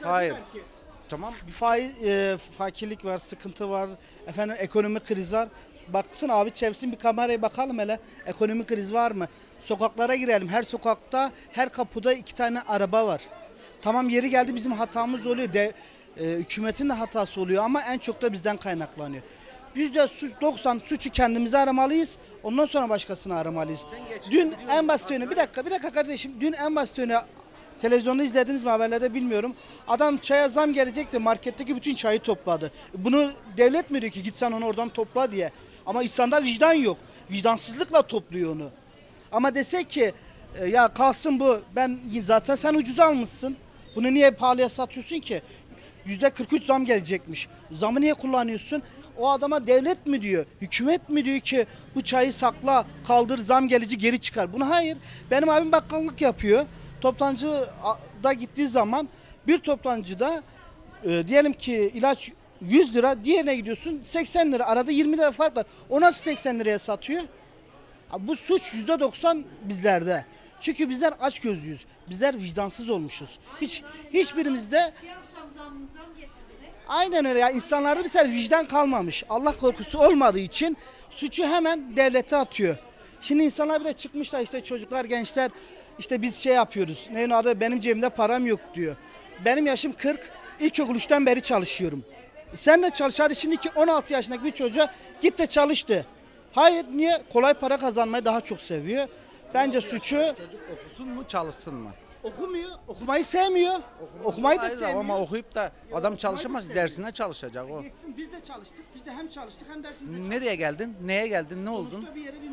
mesela Hayır. ki, Tamam. faiz, e, fakirlik var, sıkıntı var, efendim ekonomik kriz var. Baksın abi çevirsin bir kameraya bakalım hele. Ekonomik kriz var mı? Sokaklara girelim. Her sokakta, her kapıda iki tane araba var. Tamam yeri geldi bizim hatamız oluyor. De, e, hükümetin de hatası oluyor ama en çok da bizden kaynaklanıyor. Yüzde suç 90 suçu kendimize aramalıyız. Ondan sonra başkasını aramalıyız. Dün en basit örneği, bir dakika bir dakika kardeşim. Dün en basit örneği Televizyonda izlediniz mi haberlerde bilmiyorum. Adam çaya zam gelecekti marketteki bütün çayı topladı. Bunu devlet mi diyor ki git sen onu oradan topla diye. Ama insanda vicdan yok. Vicdansızlıkla topluyor onu. Ama desek ki e, ya kalsın bu ben zaten sen ucuz almışsın. Bunu niye pahalıya satıyorsun ki? Yüzde 43 zam gelecekmiş. Zamı niye kullanıyorsun? O adama devlet mi diyor, hükümet mi diyor ki bu çayı sakla, kaldır, zam gelici geri çıkar. Bunu hayır. Benim abim bakkallık yapıyor. Toptancıda gittiği zaman bir toptancıda e, diyelim ki ilaç 100 lira, diğerine gidiyorsun 80 lira. Arada 20 lira fark var. O nasıl 80 liraya satıyor? Bu suç %90 bizlerde. Çünkü bizler aç gözlüyüz. Bizler vicdansız olmuşuz. Hiç hiçbirimizde aynen öyle ya insanlarda bir sefer vicdan kalmamış. Allah korkusu olmadığı için suçu hemen devlete atıyor. Şimdi insanlar bile çıkmışlar işte çocuklar, gençler işte biz şey yapıyoruz. Neyin adı benim cebimde param yok diyor. Benim yaşım 40. İlkokul 3'ten beri çalışıyorum. Sen de çalış hadi şimdiki 16 yaşındaki bir çocuğa git de çalıştı. Hayır niye? Kolay para kazanmayı daha çok seviyor. Bence suçu Çocuk okusun mu çalışsın mı? okumuyor, okumayı sevmiyor. Okumayı da Hayır, sevmiyor. Ama okuyup da adam çalışamaz. sevmiyor. Dersine çalışacak o. Geçsin biz de çalıştık. Biz de hem çalıştık hem dersimize çalıştık. Nereye geldin? Neye geldin? Ne oldun? Sonuçta bir yere bir